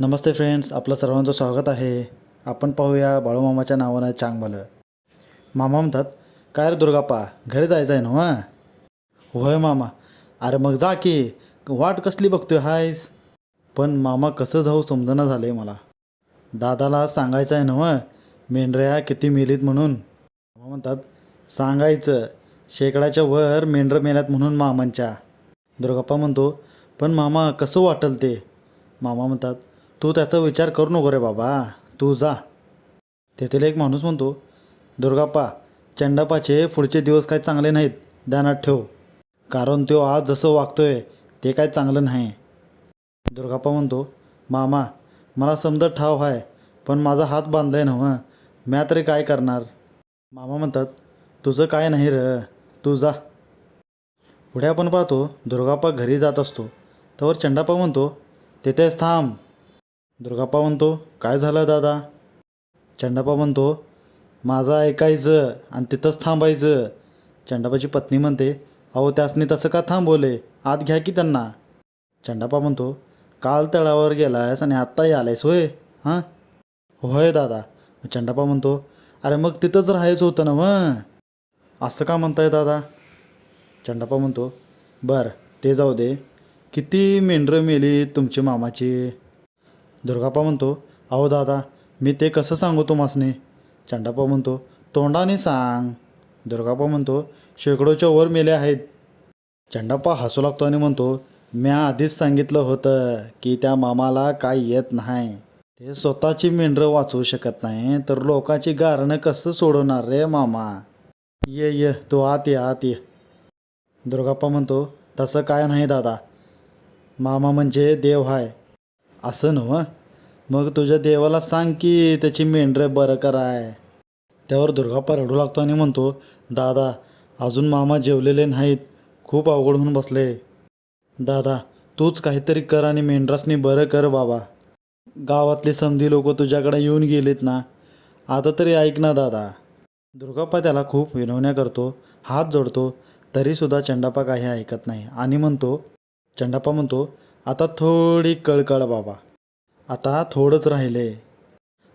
नमस्ते friends आपलं सर्वांचं स्वागत आहे. आपण पाहूया बाळूमामाच्या नावानं चांगबालं मामा म्हणतात काय रे दुर्गाप्पा घरी जायचं आहे ना होय मामा. अरे मग जा की वाट कसली बघतोय हायस? पण मामा कसं जाऊ समजणं झालं आहे मला. दादाला सांगायचं आहे ना मेंढऱ्या किती मेलीत म्हणून. मामा म्हणतात सांगायचं शेकडाच्या वर मेंढरं मेल्यात म्हणून मामांच्या. दुर्गाप्पा म्हणतो पण मामा कसं वाटल ते? मामा म्हणतात तू त्याचा विचार करू नको रे बाबा. तू जा. तेथील एक माणूस म्हणतो दुर्गाप्पा चंडापाचे पुढचे दिवस काय चांगले नाहीत ध्यानात ठेव. कारण तो आज जसं वागतोय ते काय चांगलं नाही. दुर्गाप्पा म्हणतो मामा मला समजत ठाव आहे पण माझा हात बांधलाय ना म्या तरी काय करणार? मामा म्हणतात तुझं काय नाही र तू जा. पुढे आपण पाहतो दुर्गाप्पा घरी जात असतो. त्यावर चंडाप्पा म्हणतो तिथेच थांब. दुर्गाप्पा म्हणतो काय झालं दादा? चंडाप्पा म्हणतो माझं ऐकायचं आणि तिथंच थांबायचं. चंडापाची पत्नी म्हणते अहो त्यासनी तसं का थांबवले? आत घ्या की त्यांना. चंडापा म्हणतो काल तळावर गेलायस आणि आत्ताही आलायस होय? हां? होय दादा. चंडापा म्हणतो अरे मग तिथंच राहायचं होतं ना मग? असं का म्हणताय दादा? चंडापा म्हणतो बरं ते जाऊ दे. किती मेंढरं मेली तुमची मामाची? दुर्गापा म्हणतो अहो दादा मी ते कसं सांगू तुम्हासने? चंडाप्पा म्हणतो तोंडाने सांग. दुर्गाप्पा म्हणतो शेकडोच्या वर मेले आहेत. चंडाप्पा हसू लागतो आणि म्हणतो म्या आधीच सांगितलं होतं की त्या मामाला काय येत नाही. ते स्वतःची मेंढरं वाचवू शकत नाही तर लोकांची गारणं कसं सोडवणार रे मामा? ये ये तू आत ये आत ये. दुर्गाप्पा म्हणतो तसं काय नाही दादा. मामा म्हणजे देव आहे असं नव मग तुझ्या देवाला सांग की त्याची मेंढरं बरं कराय. त्यावर दुर्गाप्पा रडू लागतो आणि म्हणतो दादा अजून मामा जेवलेले नाहीत. खूप अवघड होऊन बसले. दादा तूच काहीतरी कर आणि मेंढरासनी बरं कर बाबा. गावातले समधी लोक तुझ्याकडे येऊन गेलेत ना. आता तरी ऐक ना दादा. दुर्गाप्पा त्याला खूप विनवण्या करतो हात जोडतो तरीसुद्धा चंडापा काही ऐकत नाही आणि म्हणतो चंडापा म्हणतो आता थोडी कळकळ बाबा. आता थोडंच राहिले.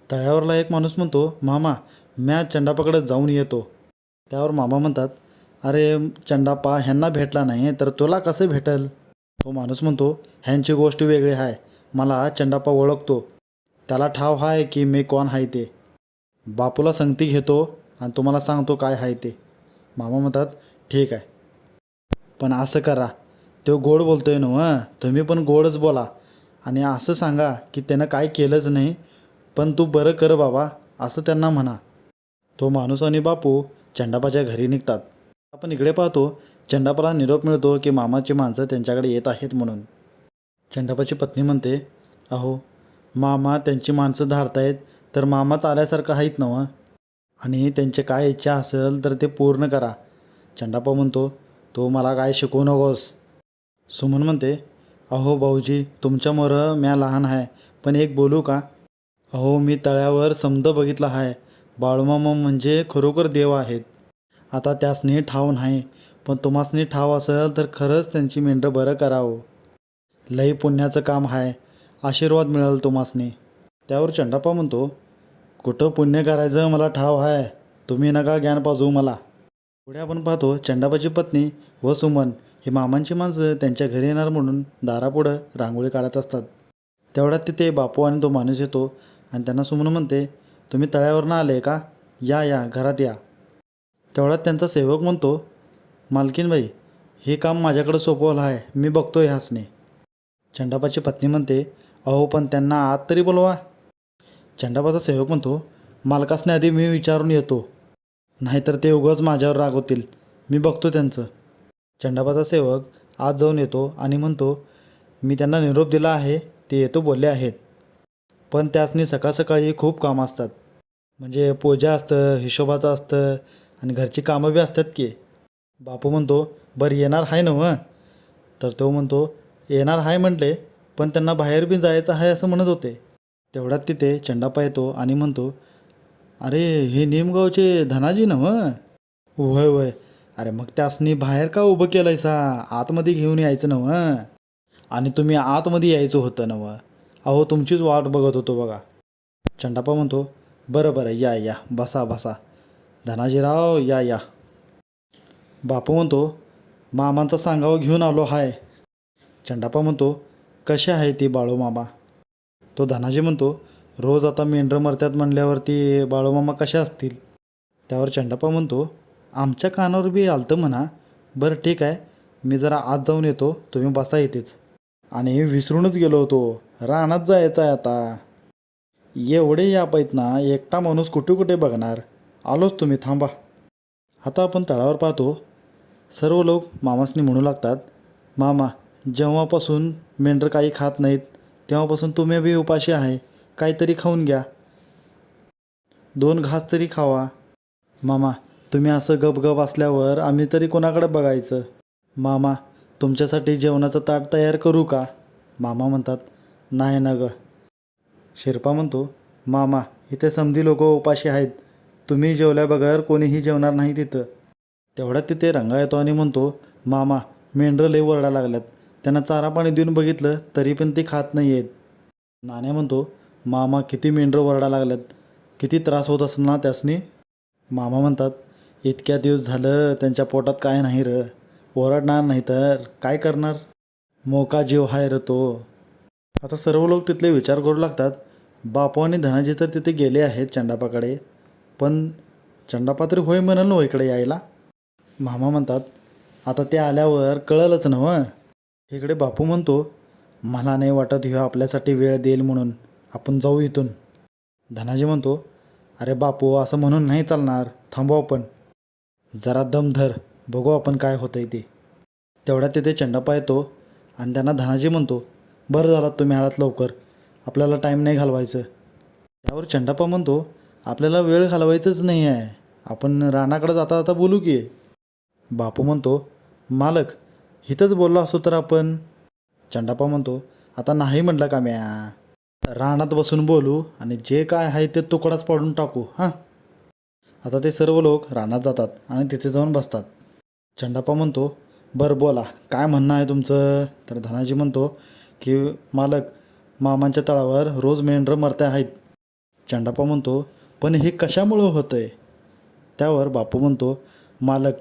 तळ्यावरला एक माणूस म्हणतो मामा म्या चंडापाकडे जाऊन येतो. त्यावर मामा म्हणतात अरे चंडापा ह्यांना भेटला नाही तर तुला कसं भेटल? तो माणूस म्हणतो ह्यांची गोष्ट वेगळी आहे मला चंडापा ओळखतो. त्याला ठाव आहे की मी कोण आहे ते. बापूला संगती घेतो आणि तुम्हाला सांगतो काय आहे ते. मामा म्हणतात ठीक आहे पण असं करा. तो गोड बोलतोय ना हं. तुम्ही पण गोडच बोला. आणि असं सांगा की त्यानं काय केलंच नाही पण तू बरं कर बाबा असं त्यांना म्हणा. तो माणूस आणि बापू चंडापाच्या घरी निघतात. आपण इकडे पाहतो चंडापाला निरोप मिळतो की मामाची माणसं त्यांच्याकडे येत आहेत म्हणून. चंडापाची पत्नी म्हणते अहो मामा त्यांची माणसं धाडतायत तर मामाच आल्यासारखं आहेत नवं आणि त्यांचे काय इच्छा असेल तर ते पूर्ण करा. चंडापा म्हणतो तू मला काय शिकवू नकोस. सुमन म्हणते अहो भाऊजी तुमच्यामुळं म्या लहान आहे पण एक बोलू का? अहो मी तळ्यावर समद बघितला आहे बाळूमामा म्हणजे खरोखर देव आहेत. आता त्यासनी ठाव नाही पण तुम्हासनी ठाव असेल तर खरंच त्यांची मेंढरं बरं करावं. लई पुण्याचं काम आहे आशीर्वाद मिळेल तुम्हासनी. त्यावर चंडापा म्हणतो कुठं पुण्य करायचं मला ठाव आहे तुम्ही नका ज्ञान पाजू मला. पुढे आपण पाहतो चंडापाची पत्नी व सुमन हे मामांची माणसं त्यांच्या घरी येणार म्हणून दारापुढं रांगोळी काढत असतात. तेवढ्यात तिथे बापू आणि तो माणूस येतो आणि त्यांना सुमन म्हणते तुम्ही तळ्यावरनं आले का? या या घरात या. तेवढ्यात त्यांचा सेवक म्हणतो मालकीनबाई हे काम माझ्याकडं सोपवलं आहे मी बघतो ह्यासने. चंडापाची पत्नी म्हणते अहो पण त्यांना आत तरी बोलवा. चंडापाचा सेवक म्हणतो मालकासने आधी मी विचारून येतो. नाहीतर ते उगाच माझ्यावर रागवतील मी बघतो त्यांचं. चंडापाचा सेवक आज जाऊन येतो आणि म्हणतो मी त्यांना निरोप दिला आहे ते येतो बोलले आहेत. पण त्यासनी सकाळ सकाळी खूप कामं असतात. म्हणजे पूजा असतं हिशोबाचं असतं आणि घरची कामं बी असतात की. बापू म्हणतो बरं येणार आहे ना तर तो म्हणतो येणार आहे म्हटले पण त्यांना बाहेर बी जायचं आहे असं म्हणत होते. तेवढ्यात तिथे चंडापा येतो आणि म्हणतो अरे हे निमगावचे धनाजी ना वय वय अरे मग त्यासनी बाहेर का उभं केलंय सा आतमध्ये घेऊन यायचं नव आणि तुम्ही आतमध्ये यायचं होतं नव अहो तुमचीच वाट बघत होतो बघा. चंडापा म्हणतो बरं बरं या या बसा बसा. धनाजीराव या या. बापू म्हणतो मामांचा सांगावं घेऊन आलो हाय. चंडापा म्हणतो कसे आहे ती बाळूमामा तो धनाजी म्हणतो रोज आता मेंढरं मरत्यात म्हणल्यावरती बाळूमामा कशा असतील? त्यावर चंडापा म्हणतो आमच्या कानावर बी आलतं म्हणा. बरं ठीक आहे. मी जरा आत जाऊन येतो. तुम्ही बसा येतेच आणि विसरूनच गेलो होतो. रानात जायचं आहे आता. एवढे या आहेत ना एकटा माणूस कुठे कुठे बघणार? आलोच तुम्ही थांबा. आता आपण तळावर पाहतो. सर्व लोक मामासनी म्हणू लागतात मामा जेव्हापासून मेंढर काही खात नाहीत तेव्हापासून तुम्ही बी उपाशी आहे. काहीतरी खाऊन घ्या. दोन घास तरी खावा. मामा तुम्ही असं गपगप असल्यावर आम्ही तरी कोणाकडे बघायचं? मामा तुमच्यासाठी जेवणाचं ताट तयार करू का? मामा म्हणतात नाही ना ग. शिरपा म्हणतो मामा इथे समधी लोक उपाशी आहेत. तुम्ही जेवल्याबगर कोणीही जेवणार नाही तिथं. तेवढ्यात तिथे रंगा येतो आणि म्हणतो मामा मेंढरं लई वरडा लागल्यात. त्यांना चारा पाणी देऊन बघितलं तरी पण ते खात नाही आहेत नाण्या म्हणतो मामा किती मेंढरं वरडा लागल्यात. किती त्रास होत असणार त्यासनी? मामा म्हणतात इतक्या दिवस झालं त्यांच्या पोटात काय नाही र. ओरडणार नाही तर काय करणार? मोका जीव हाय र तो. आता सर्व लोक तिथले विचार करू लागतात बापू आणि धनाजी तर तिथे गेले आहेत चंडापाकडे. पण चंडापा तरी होय म्हणल ना इकडे यायला? मामा म्हणतात आता ते आल्यावर कळलंच ना व इकडे बापू म्हणतो मला नाही वाटत ह्यो आपल्यासाठी वेळ देईल म्हणून. आपण जाऊ इथून. धनाजी म्हणतो अरे बापू असं म्हणून नाही चालणार. थांबू आपण. जरा दम धर बघू आपण काय होतंय ते. तेवढ्यात तिथे चंडापा येतो आणि त्यांना धनाजी म्हणतो बरं झाला तुम्ही आलात लवकर. आपल्याला टाईम नाही घालवायचं. त्यावर चंडापा म्हणतो आपल्याला वेळ घालवायचंच नाही आहे. आपण रानाकडे जाता जाता बोलू की. बापू म्हणतो मालक इथंच बोललो असतो तर आपण. चंडापा म्हणतो आता नाही म्हटलं का म्या? रानात बसून बोलू आणि जे काय आहे ते तुकडाच पाडून टाकू हां? आता ते सर्व लोक रानात जातात आणि तिथे जाऊन बसतात. चंडापा म्हणतो बरं बोला काय म्हणणं आहे तुमचं? तर धनाजी म्हणतो की मालक मामांच्या तळावर रोज मेंढरं मरते आहेत. चंडापा म्हणतो पण हे कशामुळं होतं आहे त्यावर बापू म्हणतो मालक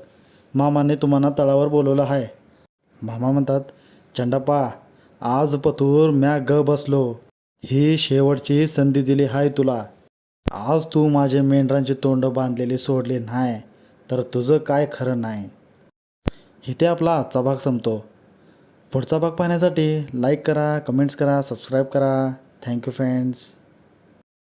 मामाने तुम्हाला तळावर बोलवलं आहे. मामा म्हणतात चंडापा आज पथूर म्या ग बसलो. ही शेवटची संधी दिली आहे तुला. आज तू माझे मेंढरांचे तोंड बांधलेले सोडले नाही तर तुझं काय खरं नाही? इथे आपला आजचा भाग संपतो. पुढचा भाग पाहण्यासाठी लाईक करा कमेंट्स करा सबस्क्राईब करा. Thank you friends